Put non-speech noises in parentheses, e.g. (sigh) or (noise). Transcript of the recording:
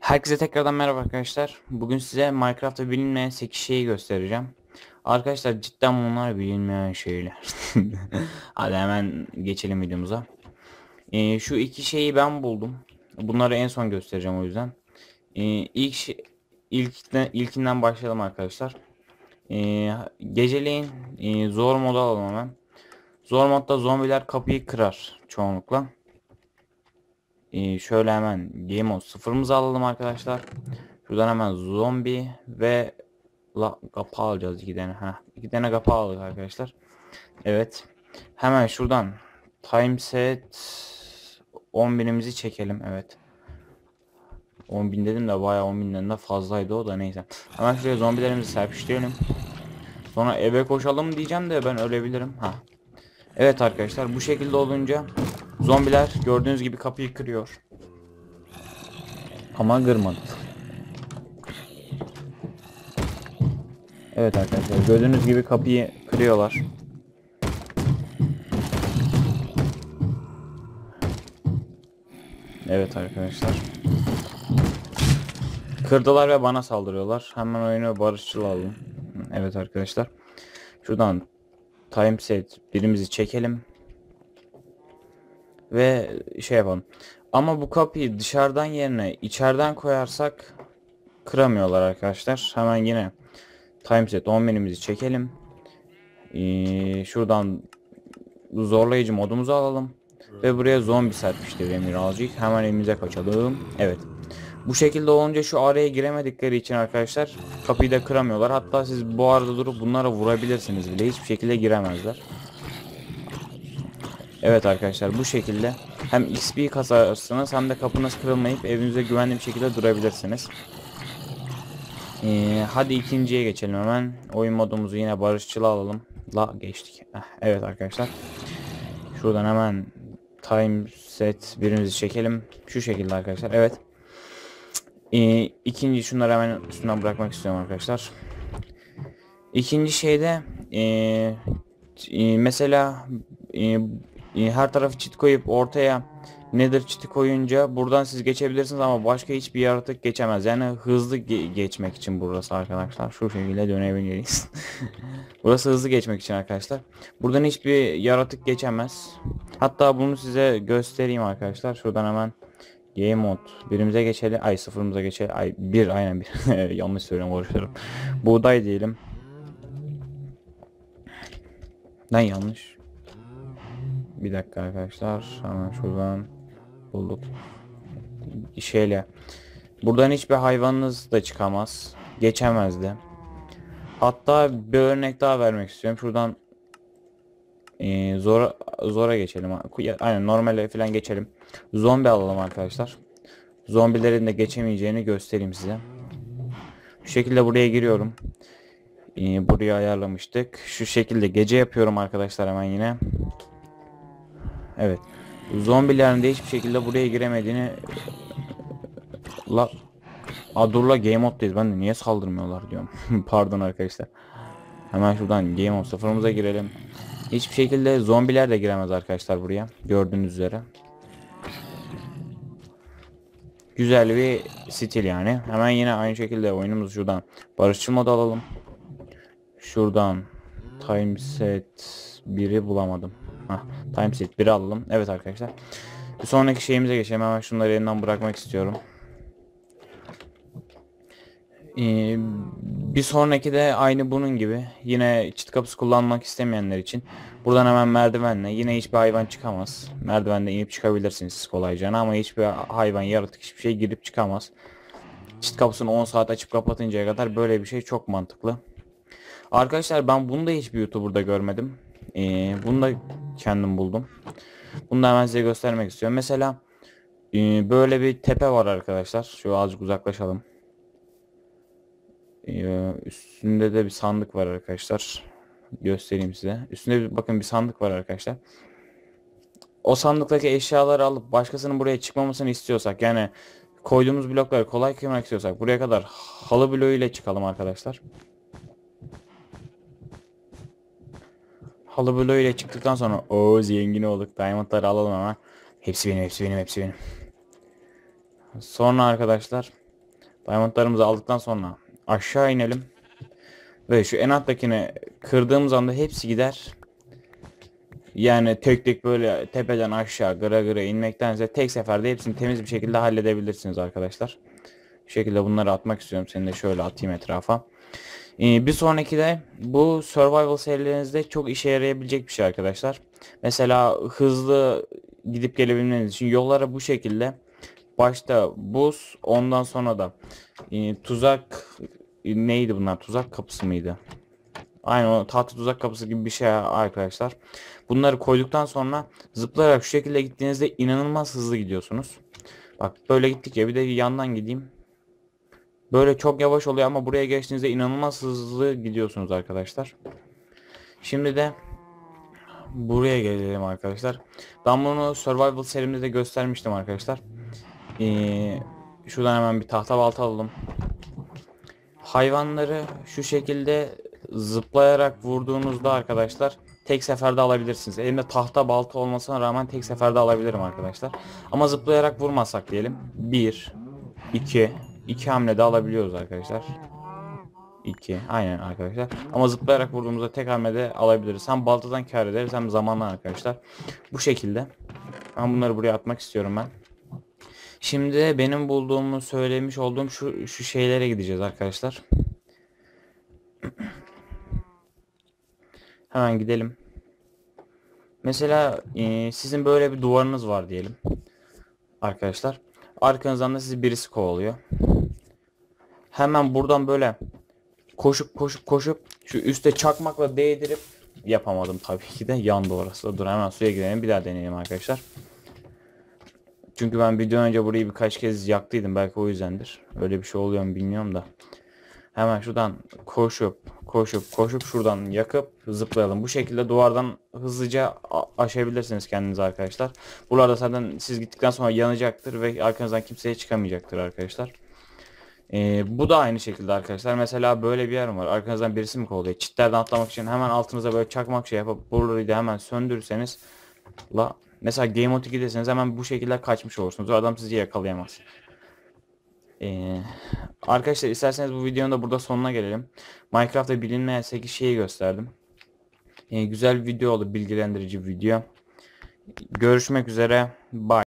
Herkese tekrardan merhaba arkadaşlar. Bugün size Minecraft'ta bilinmeyen 8 şeyi göstereceğim. Arkadaşlar cidden bunlar bilinmeyen şeyler. (laughs) Hadi hemen geçelim videomuza. Ee, şu iki şeyi ben buldum. Bunları en son göstereceğim o yüzden. Ee, ilk şey, ilkinden başlayalım arkadaşlar. Ee, geceleyin e, zor moda alalım hemen. Zor modda zombiler kapıyı kırar çoğunlukla. Ee, şöyle hemen game mode sıfırımızı alalım arkadaşlar. Şuradan hemen zombi ve la kapağı alacağız iki tane. Ha, iki tane kapağı aldık arkadaşlar. Evet. Hemen şuradan time set 10.000'imizi çekelim. Evet. 10.000 dedim de bayağı 10.000'den de fazlaydı o da neyse. Hemen şuraya zombilerimizi serpiştirelim. Sonra eve koşalım diyeceğim de ben ölebilirim. Ha. Evet arkadaşlar bu şekilde olunca zombiler gördüğünüz gibi kapıyı kırıyor. Ama kırmadı. Evet arkadaşlar gördüğünüz gibi kapıyı kırıyorlar. Evet arkadaşlar. Kırdılar ve bana saldırıyorlar. Hemen oyunu barışçıl alalım. Evet arkadaşlar. Şuradan time set birimizi çekelim. Ve şey yapalım. Ama bu kapıyı dışarıdan yerine içeriden koyarsak kıramıyorlar arkadaşlar. Hemen yine time set 10 menümüzü çekelim. Ee, şuradan zorlayıcı modumuzu alalım. Ve buraya zombi serpiştirelim birazcık. Hemen elimize kaçalım. Evet. Bu şekilde olunca şu araya giremedikleri için arkadaşlar kapıyı da kıramıyorlar. Hatta siz bu arada durup bunlara vurabilirsiniz bile. Hiçbir şekilde giremezler. Evet arkadaşlar bu şekilde hem XP kasarsınız hem de kapınız kırılmayıp evinize güvenli bir şekilde durabilirsiniz. Ee, hadi ikinciye geçelim hemen. Oyun modumuzu yine barışçıl alalım. La geçtik. Heh, evet arkadaşlar. Şuradan hemen time set birimizi çekelim. Şu şekilde arkadaşlar. Evet. Ee, ikinci şunları hemen üstünden bırakmak istiyorum arkadaşlar. İkinci şeyde ee, e, mesela e, e, her tarafı çit koyup ortaya nedir çiti koyunca buradan siz geçebilirsiniz ama başka hiçbir yaratık geçemez. Yani hızlı ge- geçmek için burası arkadaşlar. Şu şekilde dönebiliriz. (laughs) burası hızlı geçmek için arkadaşlar. Buradan hiçbir yaratık geçemez. Hatta bunu size göstereyim arkadaşlar. Şuradan hemen Game mode birimize geçelim. Ay sıfırımıza geçelim. Ay bir aynen bir. (laughs) Yanlış söylüyorum konuşuyorum. Buğday diyelim. Ben yanlış. Bir dakika arkadaşlar. Hemen şuradan bulduk. Şeyle. Buradan hiçbir hayvanınız da çıkamaz. Geçemez de. Hatta bir örnek daha vermek istiyorum. Şuradan e, zora zora geçelim. Aynen normale falan geçelim. Zombi alalım arkadaşlar. Zombilerin de geçemeyeceğini göstereyim size. Şu şekilde buraya giriyorum. Ee, buraya ayarlamıştık. Şu şekilde gece yapıyorum arkadaşlar hemen yine. Evet. Zombilerin de hiçbir şekilde buraya giremediğini La Adurla game moddayız. Ben de niye saldırmıyorlar diyorum. (laughs) Pardon arkadaşlar. Hemen şuradan game mode sıfırımıza girelim. Hiçbir şekilde zombiler de giremez arkadaşlar buraya. Gördüğünüz üzere. Güzel bir stil yani. Hemen yine aynı şekilde oyunumuzu şuradan barışçıl modu alalım. Şuradan time set 1'i bulamadım. Hah, time set 1'i alalım. Evet arkadaşlar. Bir sonraki şeyimize geçelim. Hemen şunları elinden bırakmak istiyorum. Ee, bir sonraki de aynı bunun gibi. Yine çit kapısı kullanmak istemeyenler için. Buradan hemen merdivenle. Yine hiçbir hayvan çıkamaz. Merdivenle inip çıkabilirsiniz siz kolayca ama hiçbir hayvan, yaratık hiçbir şey girip çıkamaz. Çit kapısını 10 saat açıp kapatıncaya kadar böyle bir şey çok mantıklı. Arkadaşlar ben bunu da hiçbir YouTuber'da görmedim. Ee, bunu da kendim buldum. Bunu da hemen size göstermek istiyorum. Mesela e, böyle bir tepe var arkadaşlar. Şu azıcık uzaklaşalım. Ee, üstünde de bir sandık var arkadaşlar. Göstereyim size. Üstünde bir, bakın bir sandık var arkadaşlar. O sandıktaki eşyaları alıp başkasının buraya çıkmamasını istiyorsak yani koyduğumuz blokları kolay kırmak istiyorsak buraya kadar halı bloğu ile çıkalım arkadaşlar. Halı bloğu ile çıktıktan sonra o zengin olduk. Diamondları alalım ama. Hepsi benim, hepsi benim, hepsi benim. Sonra arkadaşlar Diamondlarımızı aldıktan sonra aşağı inelim. Ve şu en alttakini kırdığımız anda hepsi gider. Yani tek tek böyle tepeden aşağı gıra gıra inmektense tek seferde hepsini temiz bir şekilde halledebilirsiniz arkadaşlar. Bu şekilde bunları atmak istiyorum. Seni de şöyle atayım etrafa. Ee, bir sonraki de bu survival serilerinizde çok işe yarayabilecek bir şey arkadaşlar. Mesela hızlı gidip gelebilmeniz için yollara bu şekilde başta buz ondan sonra da e, tuzak e, neydi bunlar tuzak kapısı mıydı? Aynen o tahta tuzak kapısı gibi bir şey arkadaşlar. Bunları koyduktan sonra zıplayarak şu şekilde gittiğinizde inanılmaz hızlı gidiyorsunuz. Bak böyle gittik ya bir de yandan gideyim. Böyle çok yavaş oluyor ama buraya geçtiğinizde inanılmaz hızlı gidiyorsunuz arkadaşlar. Şimdi de buraya gelelim arkadaşlar. Ben bunu survival serimde de göstermiştim arkadaşlar. Ee, şuradan hemen bir tahta balta alalım. Hayvanları şu şekilde zıplayarak vurduğunuzda arkadaşlar tek seferde alabilirsiniz. Elimde tahta balta olmasına rağmen tek seferde alabilirim arkadaşlar. Ama zıplayarak vurmasak diyelim. 1 2 2 hamlede alabiliyoruz arkadaşlar. 2 aynen arkadaşlar. Ama zıplayarak vurduğumuzda tek hamlede alabiliriz. Hem baltadan kar ederiz hem zamanla arkadaşlar. Bu şekilde. Ben bunları buraya atmak istiyorum ben. Şimdi benim bulduğumu söylemiş olduğum şu şu şeylere gideceğiz arkadaşlar. (clears throat) Hemen gidelim. Mesela e, sizin böyle bir duvarınız var diyelim. Arkadaşlar. Arkanızdan da sizi birisi kovalıyor. Hemen buradan böyle koşup koşup koşup şu üste çakmakla değdirip yapamadım tabii ki de yandı orası. Dur hemen suya girelim bir daha deneyelim arkadaşlar. Çünkü ben video önce burayı birkaç kez yaktıydım belki o yüzdendir. Öyle bir şey oluyor mu bilmiyorum da. Hemen şuradan koşup koşup koşup şuradan yakıp zıplayalım. Bu şekilde duvardan hızlıca aşabilirsiniz kendinizi arkadaşlar. Buralarda zaten siz gittikten sonra yanacaktır ve arkanızdan kimseye çıkamayacaktır arkadaşlar. Ee, bu da aynı şekilde arkadaşlar. Mesela böyle bir yer var. Arkanızdan birisi mi kovalıyor? Çitlerden atlamak için hemen altınıza böyle çakmak şey yapıp buraları da hemen söndürürseniz la mesela Game Mode 2'desiniz hemen bu şekilde kaçmış olursunuz. O adam sizi yakalayamaz. Ee, arkadaşlar isterseniz bu videonun da burada sonuna gelelim. Minecraft'ta bilinmeyen 8 şeyi gösterdim. Ee, güzel bir video oldu. Bilgilendirici bir video. Görüşmek üzere. Bye.